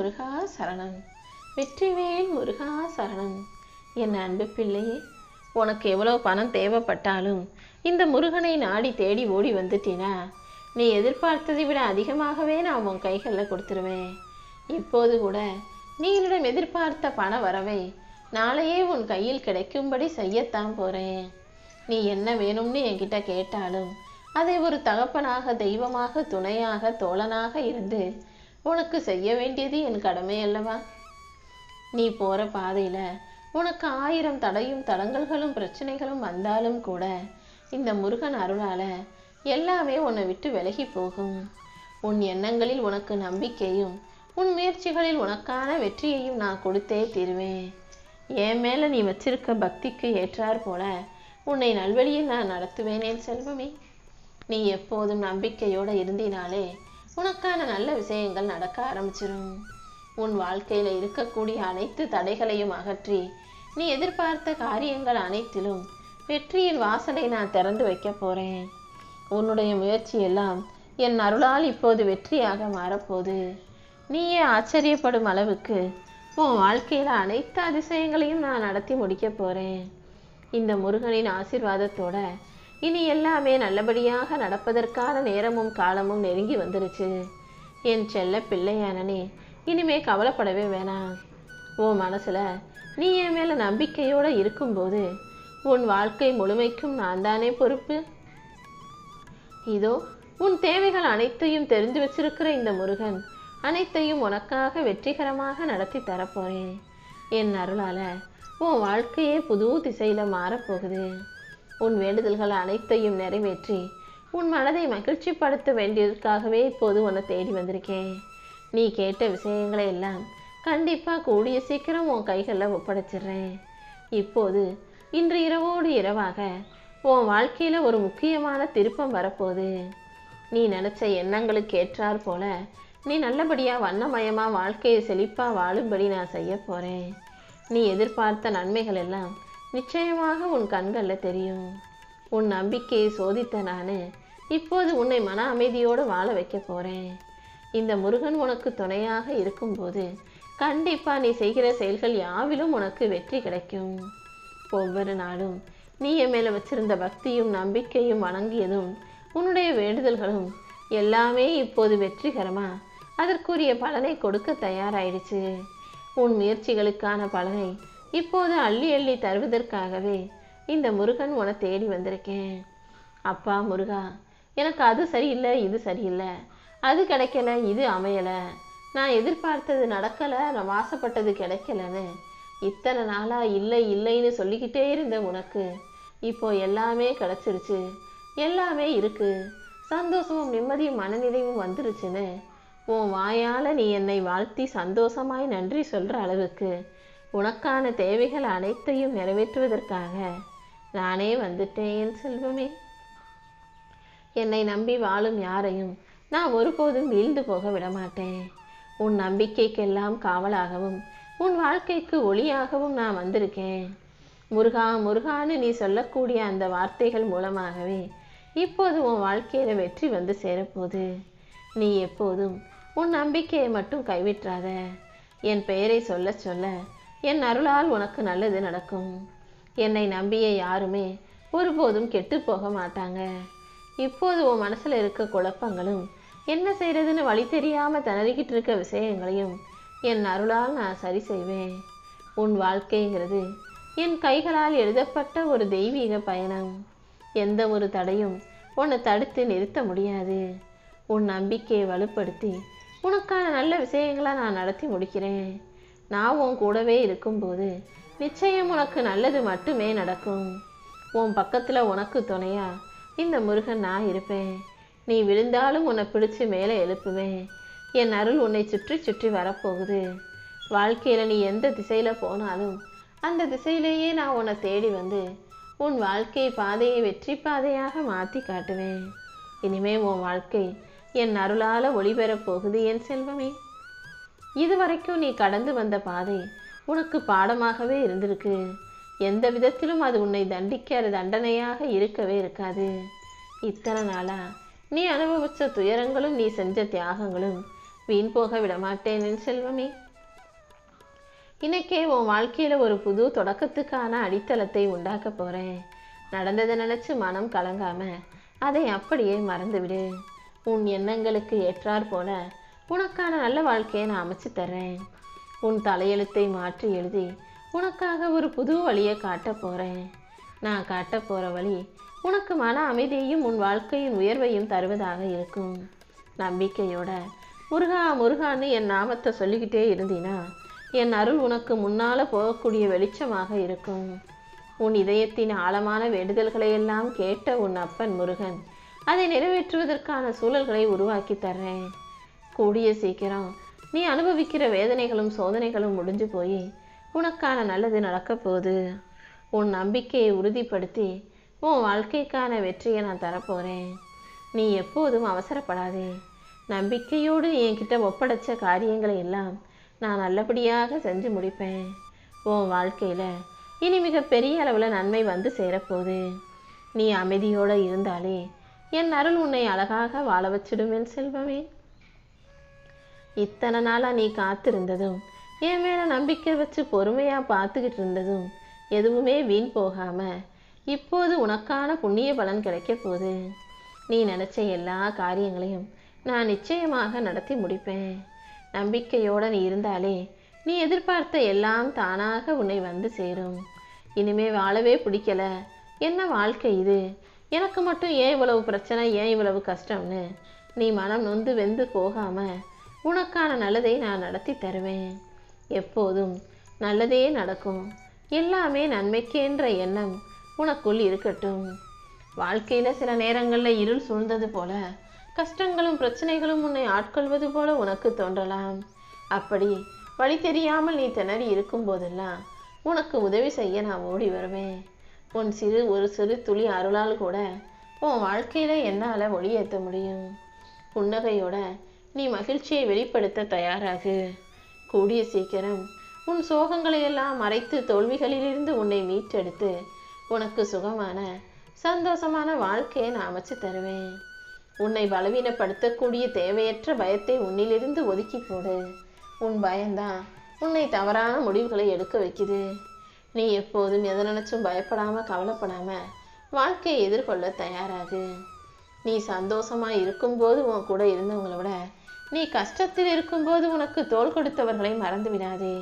முருகா சரணம். வெற்றிவேல் முருகா சரணம். என் அன்பு பிள்ளையே உனக்கு எவ்வளோ பணம் தேவைப்பட்டாலும் இந்த முருகனை நாடி தேடி ஓடி வந்துட்டினா நீ எதிர்பார்த்ததை விட அதிகமாகவே நான் உன் கைகளில் கொடுத்துருவேன். இப்போது கூட நீ என்னிடம் எதிர்பார்த்த பண வரவை நாளையே உன் கையில் கிடைக்கும்படி செய்யத்தான் போகிறேன் நீ என்ன வேணும்னு என்கிட்ட கேட்டாலும் அதை ஒரு தகப்பனாக தெய்வமாக துணையாக தோழனாக இருந்து உனக்கு செய்ய வேண்டியது என் கடமை அல்லவா? நீ போற பாதையில உனக்கு ஆயிரம் தடையும் தடங்கல்களும் பிரச்சனைகளும் வந்தாலும் கூட இந்த முருகன் அருளால எல்லாமே உன்னை விட்டு விலகி போகும். உன் எண்ணங்களில் உனக்கு நம்பிக்கையும் உன் முயற்சிகளில் உனக்கான வெற்றியையும் நான் கொடுத்தே தீருவேன். என் மேல நீ வச்சிருக்க பக்திக்கு ஏற்றார் போல உன்னை நல்வழியில் நான் நடத்துவேனேன் செல்வமே. நீ எப்போதும் நம்பிக்கையோடு இருந்தினாலே உனக்கான நல்ல விஷயங்கள் நடக்க ஆரம்பிச்சிடும் உன் வாழ்க்கையில் இருக்கக்கூடிய அனைத்து தடைகளையும் அகற்றி நீ எதிர்பார்த்த காரியங்கள் அனைத்திலும் வெற்றியின் வாசலை நான் திறந்து வைக்க போகிறேன் உன்னுடைய முயற்சி எல்லாம் என் அருளால் இப்போது வெற்றியாக மாறப்போது நீயே ஆச்சரியப்படும் அளவுக்கு உன் வாழ்க்கையில் அனைத்து அதிசயங்களையும் நான் நடத்தி முடிக்க போகிறேன் இந்த முருகனின் ஆசீர்வாதத்தோட இனி எல்லாமே நல்லபடியாக நடப்பதற்கான நேரமும் காலமும் நெருங்கி வந்துருச்சு. என் செல்ல பிள்ளையானனே இனிமே கவலைப்படவே வேணாம் உன் மனசில் நீ என் மேலே நம்பிக்கையோட இருக்கும்போது உன் வாழ்க்கை முழுமைக்கும் நான் தானே பொறுப்பு? இதோ உன் தேவைகள் அனைத்தையும் தெரிந்து வச்சிருக்கிற இந்த முருகன் அனைத்தையும் உனக்காக வெற்றிகரமாக நடத்தி தரப்போறேன். என் அருளால உன் வாழ்க்கையே புது திசையில் மாறப்போகுது. உன் வேண்டுதல்கள் அனைத்தையும் நிறைவேற்றி உன் மனதை மகிழ்ச்சிப்படுத்த வேண்டியதற்காகவே இப்போது உன்னை தேடி வந்திருக்கேன். நீ கேட்ட விஷயங்களை எல்லாம் கண்டிப்பாக கூடிய சீக்கிரம் உன் கைகளில் ஒப்படைச்சிடுறேன். இப்போது இன்று இரவோடு இரவாக உன் வாழ்க்கையில் ஒரு முக்கியமான திருப்பம் வரப்போகுது. நீ நினச்ச எண்ணங்களுக்கு ஏற்றார் போல நீ நல்லபடியாக வண்ணமயமாக வாழ்க்கையை செழிப்பாக வாழும்படி நான் செய்ய போகிறேன் நீ எதிர்பார்த்த நன்மைகள் எல்லாம் நிச்சயமாக உன் கண்களில் தெரியும். உன் நம்பிக்கையை சோதித்த நான் இப்போது உன்னை மன அமைதியோடு வாழ வைக்க போகிறேன் இந்த முருகன் உனக்கு துணையாக இருக்கும்போது கண்டிப்பாக நீ செய்கிற செயல்கள் யாவிலும் உனக்கு வெற்றி கிடைக்கும். ஒவ்வொரு நாளும் நீ என் மேலே வச்சிருந்த பக்தியும் நம்பிக்கையும் வணங்கியதும் உன்னுடைய வேண்டுதல்களும் எல்லாமே இப்போது வெற்றிகரமாக அதற்குரிய பலனை கொடுக்க தயாராயிடுச்சு. உன் முயற்சிகளுக்கான பலனை இப்போது அள்ளி அள்ளி தருவதற்காகவே இந்த முருகன் உன தேடி வந்திருக்கேன். அப்பா முருகா எனக்கு அது சரியில்லை இது சரியில்லை. அது கிடைக்கல இது அமையலை. நான் எதிர்பார்த்தது நடக்கலை நான் வாசப்பட்டது கிடைக்கலன்னு இத்தனை நாளாக இல்லை இல்லைன்னு சொல்லிக்கிட்டே இருந்த உனக்கு இப்போ எல்லாமே கிடச்சிருச்சு. எல்லாமே இருக்குது சந்தோஷமும் நிம்மதியும் மனநிறைவும் வந்துருச்சுன்னு உன் வாயால் நீ என்னை வாழ்த்தி சந்தோஷமாய் நன்றி சொல்கிற அளவுக்கு உனக்கான தேவைகள் அனைத்தையும் நிறைவேற்றுவதற்காக நானே வந்துட்டேன் செல்வமே. என்னை நம்பி வாழும் யாரையும் நான் ஒருபோதும் வீழ்ந்து போக விடமாட்டேன். உன் நம்பிக்கைக்கெல்லாம் காவலாகவும் உன் வாழ்க்கைக்கு ஒளியாகவும் நான் வந்திருக்கேன். முருகா முருகான்னு நீ சொல்லக்கூடிய அந்த வார்த்தைகள் மூலமாகவே இப்போது உன் வாழ்க்கையில் வெற்றி வந்து சேரப்போகுது. நீ எப்போதும் உன் நம்பிக்கையை மட்டும் கைவிட்றாத என் பெயரை சொல்ல சொல்ல என் அருளால் உனக்கு நல்லது நடக்கும். என்னை நம்பிய யாருமே ஒருபோதும் கெட்டு போக மாட்டாங்க. இப்போது உன் மனசில் இருக்க குழப்பங்களும் என்ன செய்கிறதுன்னு வழி தெரியாமல் திணறிக்கிட்டு இருக்க விஷயங்களையும் என் அருளால் நான் சரி செய்வேன். உன் வாழ்க்கைங்கிறது என் கைகளால் எழுதப்பட்ட ஒரு தெய்வீக பயணம். எந்த ஒரு தடையும் உன்னை தடுத்து நிறுத்த முடியாது. உன் நம்பிக்கையை வலுப்படுத்தி உனக்கான நல்ல விஷயங்களை நான் நடத்தி முடிக்கிறேன். நான் உன் கூடவே இருக்கும்போது நிச்சயம் உனக்கு நல்லது மட்டுமே நடக்கும். உன் பக்கத்தில் உனக்கு துணையா இந்த முருகன் நான் இருப்பேன். நீ விழுந்தாலும் உன்னை பிடிச்சு மேலே எழுப்புவேன். என் அருள் உன்னை சுற்றி சுற்றி வரப்போகுது. வாழ்க்கையில் நீ எந்த திசையில் போனாலும் அந்த திசையிலேயே நான் உன்னை தேடி வந்து உன் வாழ்க்கை பாதையை வெற்றி பாதையாக மாற்றி காட்டுவேன். இனிமே உன் வாழ்க்கை என் அருளால் ஒளிபெறப் போகுது என் செல்வமே. இதுவரைக்கும் நீ கடந்து வந்த பாதை உனக்கு பாடமாகவே இருந்திருக்கு. எந்த விதத்திலும் அது உன்னை தண்டிக்கிற தண்டனையாக இருக்கவே இருக்காது. இத்தனை நாளா நீ அனுபவிச்ச துயரங்களும் நீ செஞ்ச தியாகங்களும் வீண் போக விடமாட்டேன் செல்வமே. இன்னைக்கே உன் வாழ்க்கையில் ஒரு புது தொடக்கத்துக்கான அடித்தளத்தை உண்டாக்க போகிறேன் நடந்ததை நினச்சி மனம் கலங்காம அதை அப்படியே மறந்துவிடு. உன் எண்ணங்களுக்கு ஏற்றாற் போல உனக்கான நல்ல வாழ்க்கையை நான் அமைச்சு தர்றேன். உன் தலையெழுத்தை மாற்றி எழுதி உனக்காக ஒரு புது வழியை காட்டப் போகிறேன் நான் காட்டப் போகிற வழி உனக்கு மன அமைதியையும் உன் வாழ்க்கையின் உயர்வையும் தருவதாக இருக்கும். நம்பிக்கையோட முருகா முருகான்னு என் நாமத்தை சொல்லிக்கிட்டே இருந்தீனா என் அருள் உனக்கு முன்னால் போகக்கூடிய வெளிச்சமாக இருக்கும். உன் இதயத்தின் ஆழமான வேண்டுதல்களை எல்லாம் கேட்ட உன் அப்பன் முருகன் அதை நிறைவேற்றுவதற்கான சூழல்களை உருவாக்கி தர்றேன். கூடிய சீக்கிரம் நீ அனுபவிக்கிற வேதனைகளும் சோதனைகளும் முடிஞ்சு போய் உனக்கான நல்லது நடக்கப் போகுது. உன் நம்பிக்கையை உறுதிப்படுத்தி உன் வாழ்க்கைக்கான வெற்றியை நான் தரப்போகிறேன் நீ எப்போதும் அவசரப்படாதே. நம்பிக்கையோடு என்கிட்ட ஒப்படைச்ச காரியங்களை எல்லாம் நான் நல்லபடியாக செஞ்சு முடிப்பேன். உன் வாழ்க்கையில் இனி மிக பெரிய அளவில் நன்மை வந்து சேரப்போகுது. நீ அமைதியோடு இருந்தாலே என் அருள் உன்னை அழகாக வாழ வச்சிடும் செல்வமே. இத்தனை நாளாக நீ காத்திருந்ததும் என் மேலே நம்பிக்கை வச்சு பொறுமையாக பார்த்துக்கிட்டு இருந்ததும் எதுவுமே வீண் போகாமல் இப்போது உனக்கான புண்ணிய பலன் கிடைக்க போகுது. நீ நினச்ச எல்லா காரியங்களையும் நான் நிச்சயமாக நடத்தி முடிப்பேன். நம்பிக்கையோடு நீ இருந்தாலே நீ எதிர்பார்த்த எல்லாம் தானாக உன்னை வந்து சேரும். இனிமே வாழவே பிடிக்கல. என்ன வாழ்க்கை இது? எனக்கு மட்டும் ஏன் இவ்வளவு பிரச்சனை ஏன் இவ்வளவு கஷ்டம்னு? நீ மனம் நொந்து வெந்து போகாமல் உனக்கான நல்லதை நான் நடத்தி தருவேன். எப்போதும் நல்லதே நடக்கும். எல்லாமே நன்மைக்கேன்ற எண்ணம் உனக்குள் இருக்கட்டும். வாழ்க்கையில் சில நேரங்களில் இருள் சூழ்ந்தது போல கஷ்டங்களும் பிரச்சனைகளும் உன்னை ஆட்கொள்வது போல உனக்கு தோன்றலாம். அப்படி வழி தெரியாமல் நீ திணறி இருக்கும் போதெல்லாம் உனக்கு உதவி செய்ய நான் ஓடி வருவேன். உன் சிறு ஒரு சிறு துளி அருளால் கூட உன் வாழ்க்கையில் என்னால் ஒளியேற்ற முடியும். புன்னகையோட நீ மகிழ்ச்சியை வெளிப்படுத்த தயாராகு. கூடிய சீக்கிரம் உன் சோகங்களை எல்லாம் மறைத்து தோல்விகளிலிருந்து உன்னை மீட்டெடுத்து உனக்கு சுகமான சந்தோஷமான வாழ்க்கையை நான் அமைச்சு தருவேன். உன்னை பலவீனப்படுத்தக்கூடிய தேவையற்ற பயத்தை உன்னிலிருந்து ஒதுக்கி போடு. உன் பயம்தான் உன்னை தவறான முடிவுகளை எடுக்க வைக்குது. நீ எப்போதும் எதை நினைச்சும் பயப்படாம கவலைப்படாம வாழ்க்கையை எதிர்கொள்ள தயாராகு. நீ சந்தோஷமா இருக்கும்போது உன் கூட இருந்தவங்களை விட நீ கஷ்டத்தில் இருக்கும்போது உனக்கு தோல் கொடுத்தவர்களை மறந்து விடாதே.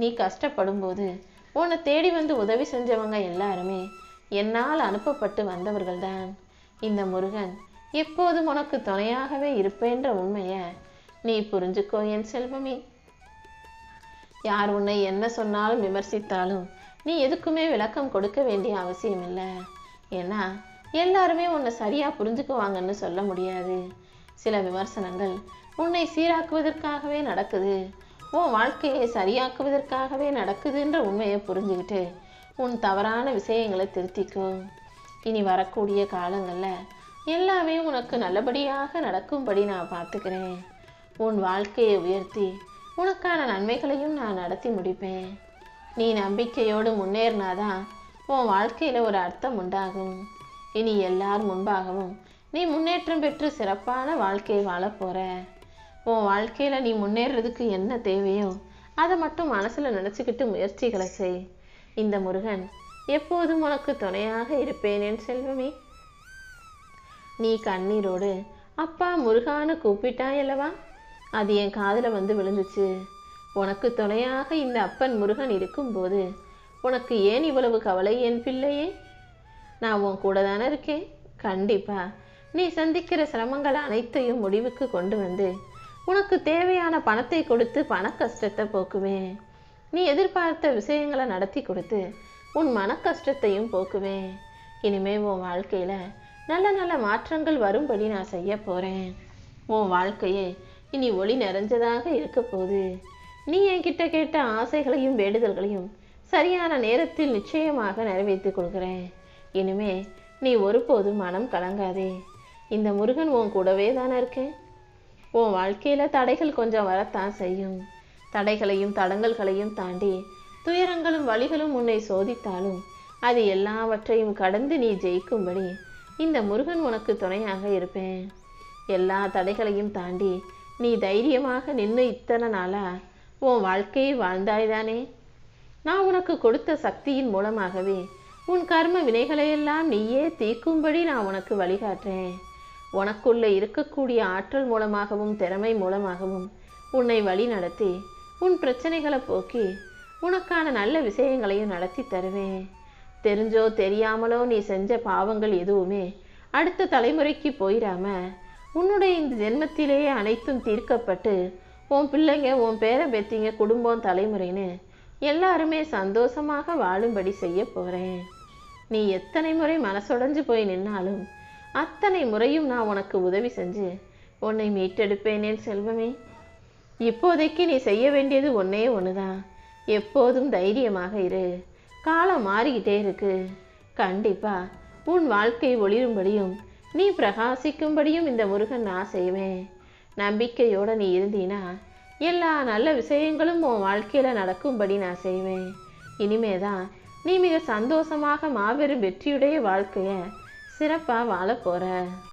நீ கஷ்டப்படும்போது உன்னை தேடி வந்து உதவி செஞ்சவங்க எல்லாருமே என்னால் அனுப்பப்பட்டு வந்தவர்கள்தான். இந்த முருகன் எப்போதும் உனக்கு துணையாகவே இருப்பேன்ற உண்மையை நீ புரிஞ்சுக்கோ என் செல்வமே. யார் உன்னை என்ன சொன்னாலும் விமர்சித்தாலும் நீ எதுக்குமே விளக்கம் கொடுக்க வேண்டிய அவசியம் இல்லை ஏன்னா எல்லாருமே உன்னை சரியா புரிஞ்சுக்குவாங்கன்னு சொல்ல முடியாது. சில விமர்சனங்கள் உன்னை சீராக்குவதற்காகவே நடக்குது. உன் வாழ்க்கையை சரியாக்குவதற்காகவே நடக்குதுன்ற உண்மையை புரிஞ்சுக்கிட்டு உன் தவறான விஷயங்களை திருத்திக்கோ. இனி வரக்கூடிய காலங்களில் எல்லாமே உனக்கு நல்லபடியாக நடக்கும்படி நான் பார்த்துக்கிறேன். உன் வாழ்க்கையை உயர்த்தி உனக்கான நன்மைகளையும் நான் நடத்தி முடிப்பேன். நீ நம்பிக்கையோடு முன்னேறினாதான் உன் வாழ்க்கையில் ஒரு அர்த்தம் உண்டாகும். இனி எல்லார் முன்பாகவும் நீ முன்னேற்றம் பெற்று சிறப்பான வாழ்க்கையை வாழப் உன் வாழ்க்கையில் நீ முன்னேறதுக்கு என்ன தேவையோ அதை மட்டும் மனசில் நினச்சிக்கிட்டு முயற்சிகளை செய். இந்த முருகன் எப்போதும் உனக்கு துணையாக இருப்பேன் என் செல்வமே. நீ கண்ணீரோடு அப்பா முருகான்னு கூப்பிட்டாயல்லவா அது என் காதில் வந்து விழுந்துச்சு. உனக்கு துணையாக இந்த அப்பன் முருகன் இருக்கும்போது உனக்கு ஏன் இவ்வளவு கவலை? என் பிள்ளையே நான் உன் கூட தானே இருக்கேன். கண்டிப்பா நீ சந்திக்கிற சிரமங்கள் அனைத்தையும் முடிவுக்கு கொண்டு வந்து உனக்கு தேவையான பணத்தை கொடுத்து பண கஷ்டத்தை போக்குவேன் நீ எதிர்பார்த்த விஷயங்களை நடத்தி கொடுத்து உன் மன கஷ்டத்தையும் போக்குவேன் இனிமே உன் வாழ்க்கையில நல்ல நல்ல மாற்றங்கள் வரும்படி நான் செய்ய போறேன். உன் வாழ்க்கையே இனி ஒளி நிறைஞ்சதாக இருக்க போகுது. நீ என்கிட்ட கேட்ட ஆசைகளையும் வேண்டுதல்களையும் சரியான நேரத்தில் நிச்சயமாக நிறைவேற்றி கொடுக்குறேன் இனிமே நீ ஒருபோதும் மனம் கலங்காதே. இந்த முருகன் உன் கூடவே தானே இருக்கேன். உன் வாழ்க்கையில் தடைகள் கொஞ்சம் வரத்தான் செய்யும். தடைகளையும் தடங்கல்களையும் தாண்டி துயரங்களும் வழிகளும் உன்னை சோதித்தாலும் அது எல்லாவற்றையும் கடந்து நீ ஜெயிக்கும்படி இந்த முருகன் உனக்கு துணையாக இருப்பேன். எல்லா தடைகளையும் தாண்டி நீ தைரியமாக நின்று இத்தனை நாளா உன் வாழ்க்கையை வாழ்ந்தாய்தானே? நான் உனக்கு கொடுத்த சக்தியின் மூலமாகவே உன் கர்ம வினைகளையெல்லாம் நீயே தீர்க்கும்படி நான் உனக்கு வழிகாட்டுறேன். உனக்குள்ளே இருக்கக்கூடிய ஆற்றல் மூலமாகவும் திறமை மூலமாகவும் உன்னை வழி நடத்தி உன் பிரச்சனைகளை போக்கி உனக்கான நல்ல விஷயங்களையும் நடத்தி தருவேன். தெரிஞ்சோ தெரியாமலோ நீ செஞ்ச பாவங்கள் எதுவுமே அடுத்த தலைமுறைக்கு போயிடாம உன்னுடைய இந்த ஜென்மத்திலேயே அனைத்தும் தீர்க்கப்பட்டு உன் பிள்ளைங்க உன் பேர பேத்திங்க குடும்பம் தலைமுறைன்னு எல்லாருமே சந்தோஷமாக வாழும்படி செய்ய போகிறேன் நீ எத்தனை முறை மனசுடைஞ்சு போய் நின்னாலும் அத்தனை முறையும் நான் உனக்கு உதவி செஞ்சு உன்னை மீட்டெடுப்பேனேன் செல்வமே. இப்போதைக்கு நீ செய்ய வேண்டியது ஒன்றே ஒன்று தான் எப்போதும் தைரியமாக இரு. காலம் மாறிக்கிட்டே இருக்கு. கண்டிப்பா உன் வாழ்க்கை ஒளிரும்படியும் நீ பிரகாசிக்கும்படியும் இந்த முருகன் நான் செய்வேன். நம்பிக்கையோட நீ இருந்தீனா எல்லா நல்ல விஷயங்களும் உன் வாழ்க்கையில் நடக்கும்படி நான் செய்வேன். இனிமேதான் நீ மிக சந்தோஷமாக மாபெரும் வெற்றியுடைய வாழ்க்கைய சிறப்பாக வாழ போகிற